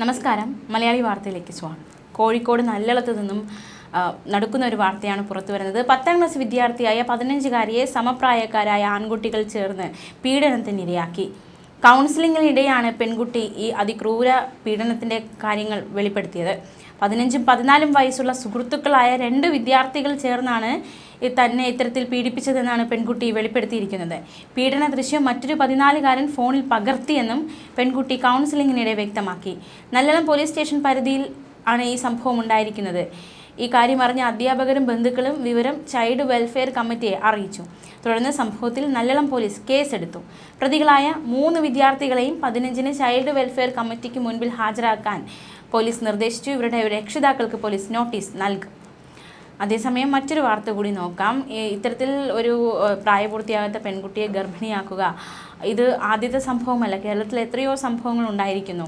നമസ്കാരം. മലയാളി വാർത്തയിലേക്ക് സ്വാഗതം. കോഴിക്കോട് നല്ലളത്ത് നിന്നും നടക്കുന്ന ഒരു വാർത്തയാണ് പുറത്തു വരുന്നത്. പത്താം ക്ലാസ് വിദ്യാർത്ഥിയായ പതിനഞ്ചുകാരിയെ സമപ്രായക്കാരായ ആൺകുട്ടികൾ ചേർന്ന് പീഡനത്തിനിരയാക്കി കൗൺസിലിങ്ങിനിടെയാണ് പെൺകുട്ടി ഈ അതിക്രൂര പീഡനത്തിന്റെ കാര്യങ്ങൾ വെളിപ്പെടുത്തിയത്. പതിനഞ്ചും പതിനാലും വയസ്സുള്ള സുഹൃത്തുക്കളായ രണ്ട് വിദ്യാർത്ഥികൾ ചേർന്നാണ് തന്നെ ഇത്തരത്തിൽ പീഡിപ്പിച്ചതെന്നാണ് പെൺകുട്ടി വെളിപ്പെടുത്തിയിരിക്കുന്നത്. പീഡന ദൃശ്യം മറ്റൊരു പതിനാലുകാരൻ ഫോണിൽ പകർത്തിയെന്നും പെൺകുട്ടി കൗൺസിലിങ്ങിനിടെ വ്യക്തമാക്കി. നല്ലളം പോലീസ് സ്റ്റേഷൻ പരിധിയിൽ ആണ് ഈ സംഭവം ഉണ്ടായിരിക്കുന്നത്. ഈ കാര്യം അറിഞ്ഞ അധ്യാപകരും ബന്ധുക്കളും വിവരം ചൈൽഡ് വെൽഫെയർ കമ്മിറ്റിയെ അറിയിച്ചു. തുടർന്ന് സംഭവത്തിൽ നല്ലളം പോലീസ് കേസെടുത്തു. പ്രതികളായ മൂന്ന് വിദ്യാർത്ഥികളെയും പതിനഞ്ചിന് ചൈൽഡ് വെൽഫെയർ കമ്മിറ്റിക്ക് മുൻപിൽ ഹാജരാക്കാൻ പോലീസ് നിർദ്ദേശിച്ചു. ഇവരുടെ രക്ഷിതാക്കൾക്ക് പോലീസ് നോട്ടീസ് നൽകും. അതേസമയം മറ്റൊരു വാർത്ത കൂടി നോക്കാം. ഇത്തരത്തിൽ ഒരു പ്രായപൂർത്തിയാകാത്ത പെൺകുട്ടിയെ ഗർഭിണിയാക്കുക ഇത് ആദ്യത്തെ സംഭവമല്ല. കേരളത്തിൽ എത്രയോ സംഭവങ്ങൾ ഉണ്ടായിരിക്കുന്നു.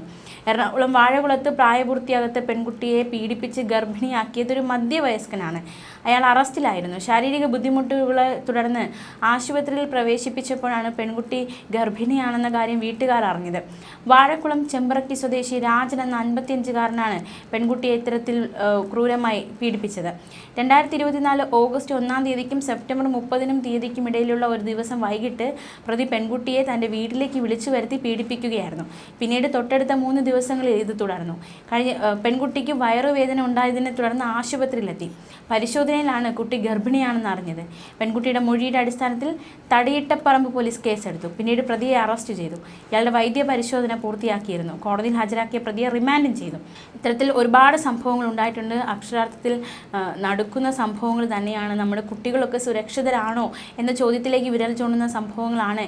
എറണാകുളം വാഴകുളത്ത് പ്രായപൂർത്തിയാകാത്ത പെൺകുട്ടിയെ പീഡിപ്പിച്ച് ഗർഭിണിയാക്കിയതൊരു മധ്യവയസ്കനാണ്. അയാൾ അറസ്റ്റിലായിരുന്നു. ശാരീരിക ബുദ്ധിമുട്ടുകളെ തുടർന്ന് ആശുപത്രിയിൽ പ്രവേശിപ്പിച്ചപ്പോഴാണ് പെൺകുട്ടി ഗർഭിണിയാണെന്ന കാര്യം വീട്ടുകാർ അറിഞ്ഞത്. വാഴക്കുളം ചെമ്പറക്കി സ്വദേശി രാജൻ എന്ന അൻപത്തിയഞ്ചുകാരനാണ് പെൺകുട്ടിയെ ഇത്തരത്തിൽ ക്രൂരമായി പീഡിപ്പിച്ചത്. രണ്ടായിരത്തി ഇരുപത്തിനാല് ഓഗസ്റ്റ് ഒന്നാം തീയതിക്കും സെപ്റ്റംബർ മുപ്പതിനും തീയതിക്കും ഇടയിലുള്ള ഒരു ദിവസം വൈകിട്ട് പ്രതി പെൺകുട്ടിയെ തന്റെ വീട്ടിലേക്ക് വിളിച്ചു വരുത്തി പീഡിപ്പിക്കുകയായിരുന്നു. പിന്നീട് തൊട്ടടുത്ത മൂന്ന് ദിവസങ്ങളിൽ ഇത് തുടർന്നു. കഴിഞ്ഞ പെൺകുട്ടിക്ക് വയറുവേദന ഉണ്ടായതിനെ തുടർന്ന് ആശുപത്രിയിലെത്തി. പരിശോധനയിലാണ് കുട്ടി ഗർഭിണിയാണെന്ന് അറിഞ്ഞത്. പെൺകുട്ടിയുടെ മൊഴിയുടെ അടിസ്ഥാനത്തിൽ തടിയിട്ടപ്പറമ്പ് പോലീസ് കേസെടുത്തു. പിന്നീട് പ്രതിയെ അറസ്റ്റ് ചെയ്തു. ഇയാളുടെ വൈദ്യ പരിശോധന പൂർത്തിയാക്കിയിരുന്നു. കോടതിയിൽ ഹാജരാക്കിയ പ്രതിയെ റിമാൻഡും ചെയ്തു. ഇത്തരത്തിൽ ഒരുപാട് സംഭവങ്ങൾ ഉണ്ടായിട്ടുണ്ട്. അക്ഷരാർത്ഥത്തിൽ ആ, നടക്കുന്ന സംഭവങ്ങൾ തന്നെയാണ്. നമ്മുടെ കുട്ടികളൊക്കെ സുരക്ഷിതരാണോ എന്ന ചോദ്യത്തിലേക്ക് വിരൽ ചൂണ്ടുന്ന സംഭവങ്ങളാണ്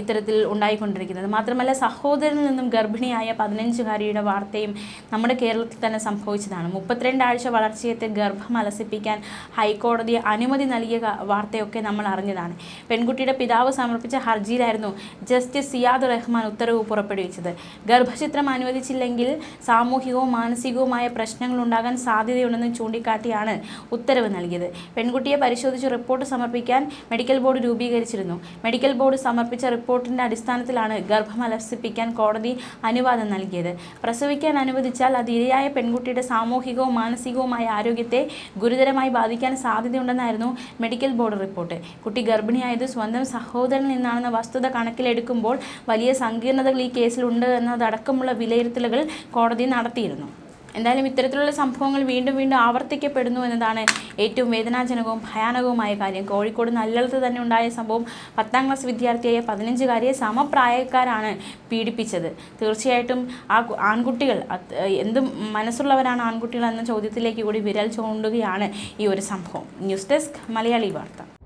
ഇത്തരത്തിൽ ഉണ്ടായിക്കൊണ്ടിരിക്കുന്നത്. മാത്രമല്ല സഹോദരനിൽ നിന്നും ഗർഭിണിയായ പതിനഞ്ചുകാരിയുടെ വാർത്തയും നമ്മുടെ കേരളത്തിൽ തന്നെ സംഭവിച്ചതാണ്. മുപ്പത്തിരണ്ട് ആഴ്ച വളർച്ചയെത്തി ഗർഭം അലസിപ്പിക്കാൻ ഹൈക്കോടതി അനുമതി നൽകിയ വാർത്തയൊക്കെ നമ്മൾ അറിഞ്ഞതാണ്. പെൺകുട്ടിയുടെ പിതാവ് സമർപ്പിച്ച ഹർജിയിലായിരുന്നു ജസ്റ്റിസ് സിയാദ് റഹ്മാൻ ഉത്തരവ് പുറപ്പെടുവിച്ചത്. ഗർഭചിത്രം അനുവദിച്ചില്ലെങ്കിൽ സാമൂഹികവും മാനസികവുമായ പ്രശ്നങ്ങൾ ഉണ്ടാകാൻ സാധ്യതയുണ്ടെന്ന് ചൂണ്ടിക്കാട്ടിയാണ് ഉത്തരവ് നൽകിയത്. പെൺകുട്ടിയെ പരിശോധിച്ച് റിപ്പോർട്ട് സമർപ്പിക്കാൻ മെഡിക്കൽ ബോർഡ് രൂപീകരിച്ചിരുന്നു. മെഡിക്കൽ ബോർഡ് സമർപ്പിച്ച റിപ്പോർട്ടിന്റെ അടിസ്ഥാനത്തിലാണ് ഗർഭം അലസിപ്പിക്കാൻ കോടതി അനുവാദം നൽകിയത്. പ്രസവിക്കാൻ അനുവദിച്ചാൽ അത് ഇരയായ പെൺകുട്ടിയുടെ സാമൂഹികവും മാനസികവുമായ ആരോഗ്യത്തെ ഗുരുതരമായി ബാധിക്കാൻ സാധ്യതയുണ്ടെന്നായിരുന്നു മെഡിക്കൽ ബോർഡ് റിപ്പോർട്ട്. കുട്ടി ഗർഭിണിയായത് സ്വന്തം സഹോദരനിൽ നിന്നാണെന്ന വസ്തുത കണക്കിലെടുക്കുമ്പോൾ വലിയ സങ്കീർണതകൾ ഈ കേസിലുണ്ട് എന്നതടക്കമുള്ള വിലയിരുത്തലുകൾ കോടതി നടത്തിയിരുന്നു. എന്തായാലും ഇത്തരത്തിലുള്ള സംഭവങ്ങൾ വീണ്ടും വീണ്ടും ആവർത്തിക്കപ്പെടുന്നു എന്നതാണ് ഏറ്റവും വേദനാജനകവും ഭയാനകവുമായ കാര്യം. കോഴിക്കോട് നല്ലടത്ത് തന്നെ ഉണ്ടായ സംഭവം പത്താം ക്ലാസ് വിദ്യാർത്ഥിയായ പതിനഞ്ചുകാരിയെ സമപ്രായക്കാരാണ് പീഡിപ്പിച്ചത്. തീർച്ചയായിട്ടും ആ ആൺകുട്ടികൾ എന്തും മനസ്സുള്ളവരാണ് ആൺകുട്ടികൾ എന്ന ചോദ്യത്തിലേക്ക് കൂടി വിരൽ ചൂണ്ടുകയാണ് ഈ ഒരു സംഭവം. ന്യൂസ് ഡെസ്ക് മലയാളി വാർത്ത.